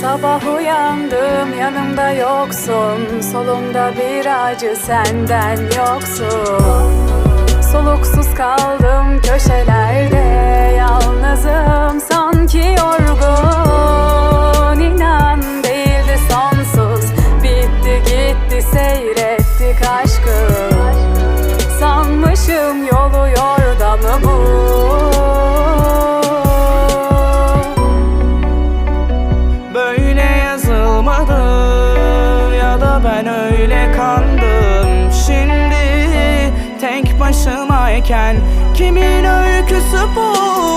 sabah uyandım yanımda yoksun. Solumda bir acı senden yoksun. Soluksuz kaldım köşelerde. Yalnızım sanki yorgun. İnan değildi sonsuz. Bitti gitti seyrettik aşkı. Sanmışım yolu yordamı yazılmadı ya da ben öyle kandım. Şimdi tek başımayken kimin öyküsü bu